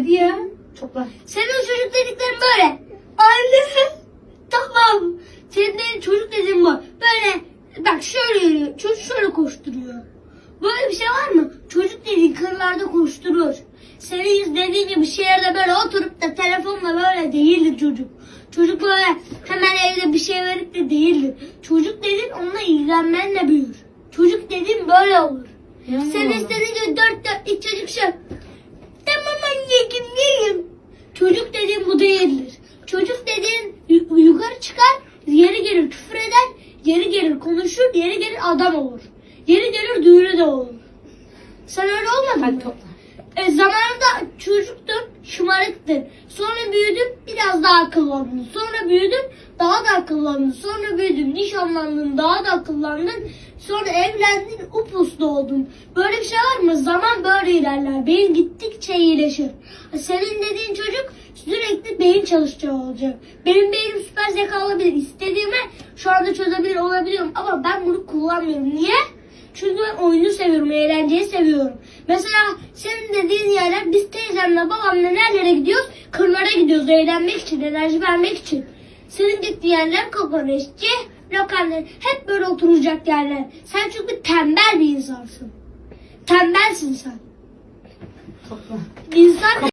Hadi ya. Topla. Senin çocuk dediklerin böyle. Anne. Tamam. Senin çocuk dediğin bu. Böyle bak şöyle yürüyor. Çocuk şöyle koşturuyor. Böyle bir şey var mı? Çocuk dediğin kırlarda koşturur. Senin dediğin gibi şehirde böyle oturup da telefonla böyle değildir çocuk. Çocuk böyle hemen evde bir şey verip de değildir. Çocuk dediğin onunla ilgilenmenle büyür. Çocuk dediğin böyle olur. Ya. Sen istediğin gibi dört dörtlük çocuk şu. Anneciğim yiyeyim. Çocuk dediğin bu değildir. Çocuk dediğin yu- yukarı çıkar, yeri gelir küfür eder, yeri gelir konuşur, yeri gelir adam olur. Yeri gelir düğünü de olur. Sen öyle olmadın Hadi mı? topla. E, zamanında çocuktun, şımarıktın. Sonra büyüdün, biraz daha akıllandın. Sonra büyüdün, daha da akıllandın. Sonra büyüdün, nişanlandın, daha da akıllandın. Sonra evlendin, upuslu oldun. Böyle bir şey var mı? Zaman böyle ilerler. Beyin gittikçe iyileşir. Senin dediğin çocuk sürekli beyin çalışacağı olacak. Benim beynim süper zeka olabilir. İstediğime şu anda çözebilir olabiliyorum. Ama ben bunu kullanmıyorum. Niye? Çünkü ben oyunu seviyorum, eğlenceyi seviyorum. Mesela senin dediğin yerler biz teyzemle babamla nerelere gidiyoruz? Kırlara gidiyoruz eğlenmek için, enerji vermek için. Senin gittiğin yerler kokoreççi, lokaller, hep böyle oturacak yerler. Sen çünkü tembel bir insansın. Tembelsin sen. Topla. İnsan